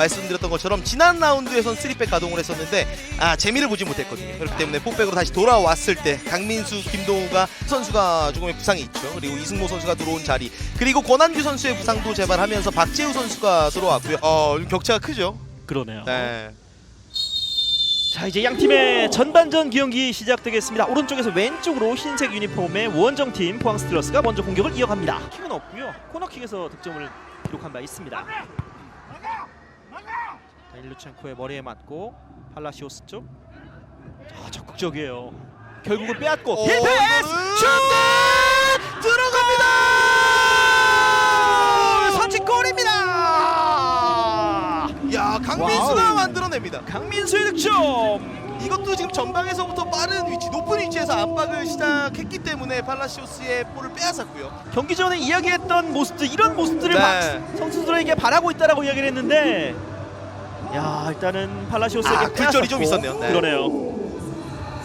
말씀드렸던 것처럼 지난 라운드에선 3백 가동을 했었는데 아 재미를 보지 못했거든요. 그렇기 때문에 4백으로 다시 돌아왔을 때 강민수, 김동우가 선수가 조금의 부상이 있죠. 그리고 이승모 선수가 들어온 자리 그리고 권한규 선수의 부상도 재발하면서 박재우 선수가 들어왔고요. 어 격차가 크죠. 그러네요. 네. 자 이제 양 팀의 전반전 경기 시작되겠습니다. 오른쪽에서 왼쪽으로 흰색 유니폼의 원정 팀 포항 스틸러스가 먼저 공격을 이어갑니다. 킥은 없고요. 코너킥에서 득점을 기록한 바 있습니다. 자, 일루첸코의 머리에 맞고 팔라시오스 쪽. 자 적극적이에요. 결국은 빼앗고 오, 힐패스 이거는 슛 들어갑니다. 선취골입니다. 야 강민수가 와우. 만들어냅니다. 강민수의 득점. 이것도 지금 전방에서부터 빠른 위치, 높은 위치에서 압박을 시작했기 때문에 팔라시오스의 볼을 빼앗았고요. 경기 전에 이야기했던 모습들 이런 모습들을 네. 막 선수들에게 바라고 있다라고 이야기를 했는데 야 일단은 팔라시오스에게 아, 굴절이 좀. 있었네요. 네. 그러네요.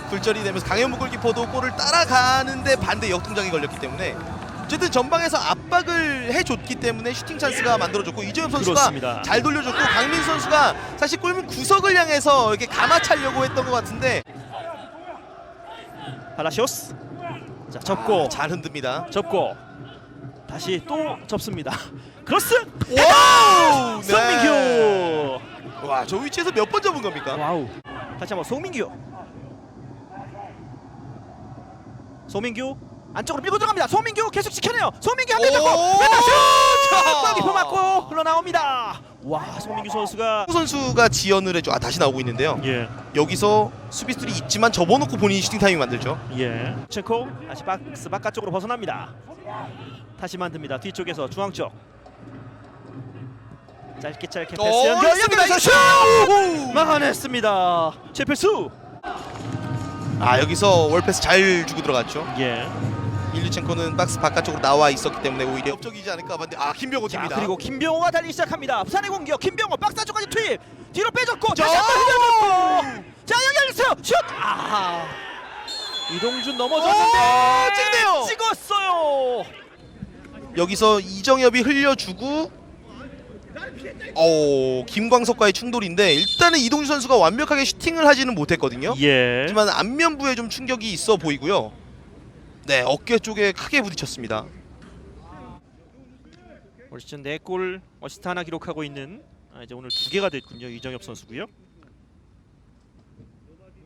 굴절이 되면서 강현무 골키퍼도 골을 따라가는데 반대 역동작이 걸렸기 때문에 어쨌든 전방에서 압박을 해줬기 때문에 슈팅 찬스가 만들어졌고 이재엽 선수가 그렇습니다. 잘 돌려줬고 강민 선수가 사실 골문 구석을 향해서 이렇게 감아차려고 했던 것 같은데 팔라시오스 자 접고 잘 흔듭니다. 접고 다시 또 접습니다. 크로스 와우! 네. 송민규 와, 저 위치에서 몇 번 접은 겁니까? 와우 다시 한번 송민규 송민규 안쪽으로 밀고 들어갑니다. 송민규 계속 지켜내요. 송민규 한대 잡고 오! 왼발 슛! 자! 골키퍼 맞고 흘러나옵니다. 와 송민규 선수가 선수가 지연을 해줘. 아, 다시 나오고 있는데요. 예. 여기서 수비수들이 있지만 접어놓고 본인이 슈팅 타이밍 만들죠. 예. 체코 다시 박스 바깥쪽으로 벗어납니다. 다시 만듭니다. 뒤쪽에서 중앙 쪽. 짧게 짧게 패스 오, 연결 연결해서 슛! 막아냈습니다. 최필수. 아, 여기서 월패스 잘 주고 들어갔죠. 예. 일류첸코는 박스 바깥쪽으로 나와 있었기 때문에 오히려 협적이지 않을까 봤는데 아 김병호 자 팀이다. 그리고 김병호가 달리기 시작합니다. 부산의 공격 김병호 박스 안쪽까지 투입. 뒤로 빼줬고 자! 다시 한번 흘려줬고. 자 연결했어요. 슛. 아. 이동준 넘어졌는데 오, 찍네요. 찍었어요. 여기서 이정엽이 흘려주고 어 김광석과의 충돌인데 일단은 이동주 선수가 완벽하게 슈팅을 하지는 못했거든요. 예. 하지만 안면부에 좀 충격이 있어 보이고요. 네 어깨 쪽에 크게 부딪혔습니다. 올 시즌 4골 어시스트 하나 기록하고 있는 아, 이제 오늘 두 개가 됐군요. 이정엽 선수고요.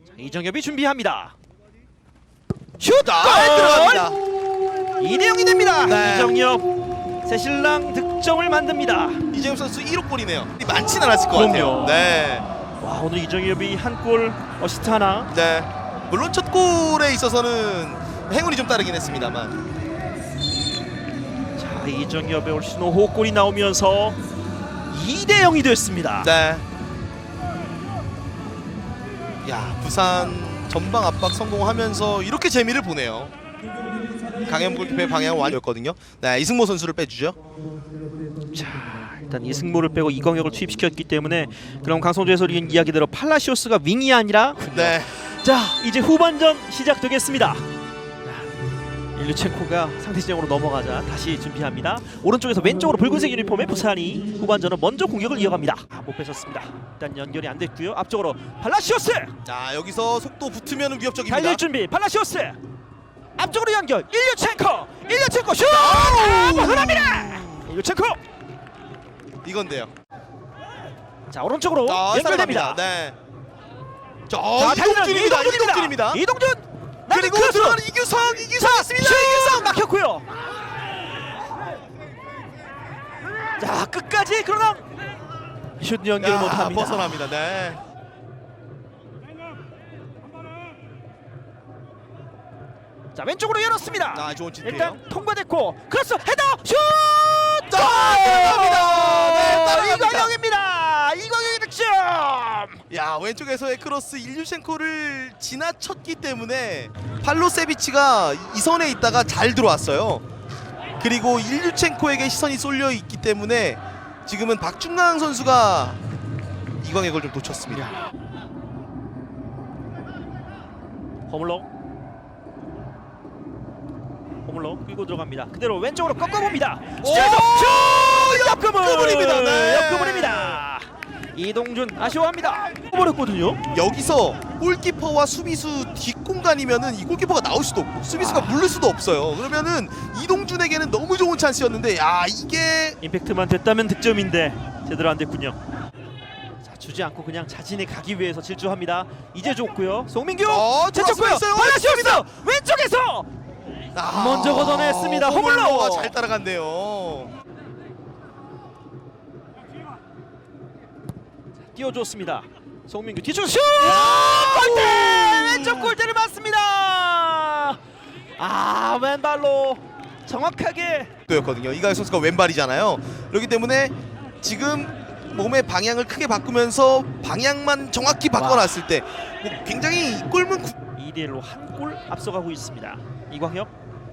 자, 이정엽이 준비합니다. 슛! 아, 들어갑니다. 2대 0이 됩니다. 네. 이정엽 새신랑 득 점을 만듭니다. 이정엽 선수 1호 골이네요. 많진 않았을 것 그럼요. 같아요. 네, 와 오늘 이정엽이 한 골 어시스트 하나. 네. 물론 첫 골에 있어서는 행운이 좀 따르긴 했습니다만. 자 이정엽의 올 시즌 5호 골이 나오면서 2대 0이 됐습니다. 네. 야 부산 전방 압박 성공하면서 이렇게 재미를 보네요. 강현 골키퍼의 방향은 완이었거든요. 네 이승모 선수를 빼주죠. 자 일단 이승모를 빼고 이광혁을 투입시켰기 때문에 그럼 강성조 해설위원 이야기대로 팔라시오스가 윙이 아니라 네. 자 이제 후반전 시작되겠습니다. 일류첸코가 상대 진영으로 넘어가자 다시 준비합니다. 오른쪽에서 왼쪽으로 붉은색 유니폼의 부산이 후반전은 먼저 공격을 이어갑니다. 아, 못 뺏었습니다. 일단 연결이 안 됐고요. 앞쪽으로 팔라시오스 자 여기서 속도 붙으면 위협적입니다. 달릴 준비. 팔라시오스 앞쪽으로 연결. 일류첸코 일류첸코 슛! 아, 흔합니다. 일류첸코 이건데요. 자 오른쪽으로 아, 연결됩니다. 네. 자, 자, 달리는 이동준입니다. 이동준입니다. 이동준 그리고 크로스. 들어가는 이규성, 이규성 있습니다. 슛! 막혔고요. 자 끝까지 그러나 슛 연결 야, 못합니다. 벗어납니다. 네. 자 왼쪽으로 열었습니다. 아, 좋은. 일단 통과됐고 크로스 헤더 슛! 아, 따라갑니다. 네, 따라갑니다. 이광영입니다. 이광영의 득점. 야 왼쪽에서의 크로스 일류첸코를 지나쳤기 때문에 팔로세비치가 이 선에 있다가 잘 들어왔어요. 그리고 일류첸코에게 시선이 쏠려 있기 때문에 지금은 박준강 선수가 이광혁을 좀 놓쳤습니다. 허물러 허물러 끌고 들어갑니다. 그대로 왼쪽으로 꺾어봅니다. 오! 스트레이트 슛! 옆구물! 옆구물입니다. 네. 이동준 아쉬워합니다. 버렸거든요. 여기서 골키퍼와 수비수 뒷공간이면은 이 골키퍼가 나올 수도 없고 수비수가 물릴 수도 없어요. 그러면은 이동준에게는 너무 좋은 찬스였는데 야 이게 임팩트만 됐다면 득점인데 제대로 안 됐군요. 자 주지 않고 그냥 자진의 가기 위해서 질주합니다. 이제 줬고요. 송민규 어, 제쳤고요. 들어왔어요. 발라시오스 왼쪽에서 아, 먼저 걷어냈습니다. 호물로가 호물로. 잘 따라갔네요. 띄워줬습니다. 송민규 뒤쪽 슛! 골대! 왼쪽 골대를 맞습니다. 아 왼발로 정확하게 또였거든요. 이가혁 선수가 왼발이잖아요. 그렇기 때문에 지금 몸의 방향을 크게 바꾸면서 방향만 정확히 바꿔놨을 때 뭐 굉장히 골문 구... 2대 1로 한 골 앞서가고 있습니다. 이광혁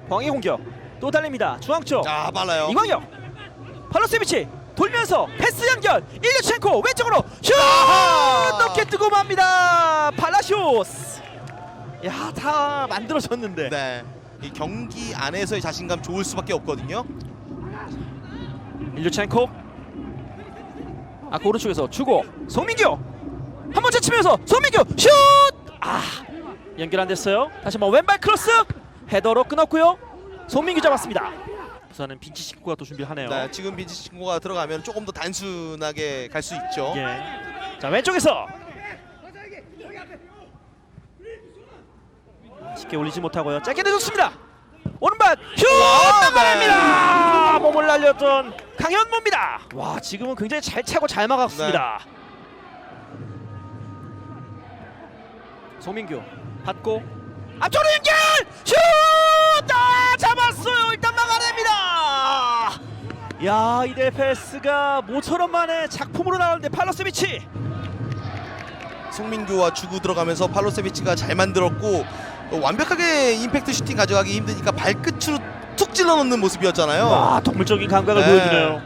광의 공격 또 달립니다. 중앙 쪽 자 빨라요. 이광혁 팔로세비치 돌면서 패스 연결 일류첸코 왼쪽으로 슛 아하! 높게 뜨고 맙니다. 팔라시오스 야다 만들어졌는데 네. 이 경기 안에서의 자신감 좋을 수밖에 없거든요. 일류첸코 아까 오른쪽에서 주고 송민규 한번 제치면서 송민규 슛! 아 연결 안 됐어요. 다시 한번 왼발 크로스 헤더로 끊었고요. 송민규 잡았습니다. 부산은 빈치 식구가 또 준비하네요. 네, 지금 빈지 친구가 들어가면 조금 더 단순하게 갈 수 있죠. 예. 자 왼쪽에서 쉽게 올리지 못하고요. 짧게 내줬습니다. 오른발 슛 와, 막아냅니다. 몸을 날렸던 강현모입니다. 와 지금은 굉장히 잘 차고 잘 막았습니다. 송민규 받고 앞쪽으로 연결 슛! 아, 잡았어요. 일단 막아냅니다. 야 이대 패스가 모처럼 만에 작품으로 나오는데 팔로세비치 송민규와 주구 들어가면서 팔로세비치가 잘 만들었고 어, 완벽하게 임팩트 슈팅 가져가기 힘드니까 발끝으로 툭 찔러 넣는 모습이었잖아요. 와 동물적인 감각을 네. 보여주네요.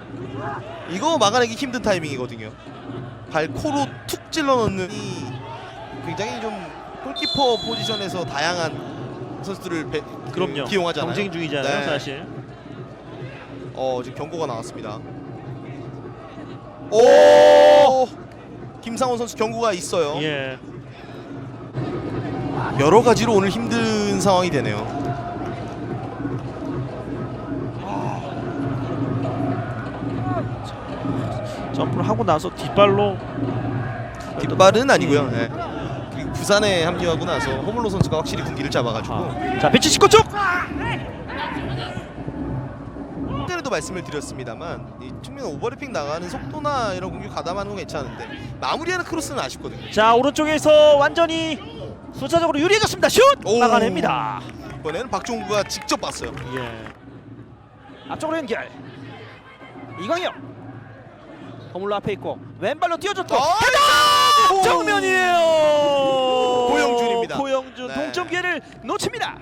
이거 막아내기 힘든 타이밍이거든요. 발 코로 툭 찔러 넣는 이 굉장히 좀 골키퍼 포지션에서 다양한 선수들을 배, 그 그럼요. 기용하잖아요. 경쟁 중이잖아요, 네. 사실. 어 지금 경고가 나왔습니다. 오! 김상원 선수 경고가 있어요. 예. 여러 가지로 오늘 힘든 상황이 되네요. 점프를 하고 나서 뒷발로 뒷발은 아니고요. 예. 부산에 합류하고 나서 호물로 선수가 확실히 군기를 잡아가지고 아. 자 배치 식구 쪽. 전에도 말씀을 드렸습니다만 이 측면 오버래핑 나가는 속도나 이런 공격 가담하는 건 괜찮은데 마무리하는 크로스는 아쉽거든요. 자 오른쪽에서 완전히 숫자적으로 유리해졌습니다. 슛 오. 막아냅니다. 이번에는 박종구가 직접 봤어요. 예. 앞쪽으로 연결. 이광혁. 허물로 앞에 있고 왼발로 뛰어줬고 헤더! 헤더! 정면이에요. 고영준입니다. 고영준 네. 동점 기회를 놓칩니다.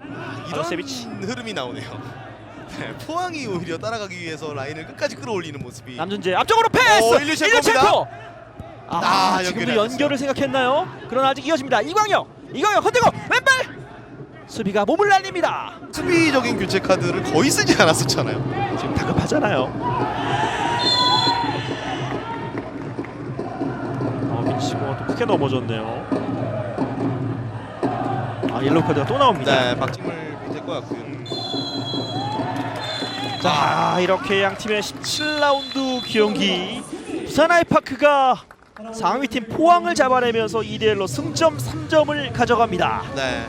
이런 알로세비치. 흐름이 나오네요. 네, 포항이 오히려 따라가기 위해서 라인을 끝까지 끌어올리는 모습이 남준재 앞쪽으로 패스. 오, 일류첸코입니다. 일류첸코. 아, 아, 지금도 연결이 안 연결을 생각했나요? 그러나 아직 이어집니다. 이광혁. 이광혁 흔들고 왼발. 수비가 몸을 날립니다. 수비적인 교체 카드를 거의 쓰지 않았었잖아요. 지금 다급하잖아요. 어, 민치고가 또 크게 넘어졌네요. 아 옐로우 카드가 또 나옵니다. 네, 박진물 될것 같고요. 자 이렇게 양 팀의 17라운드 경기 부산 아이파크가 상위팀 포항을 잡아내면서 2대 1로 승점 3점을 가져갑니다. 네,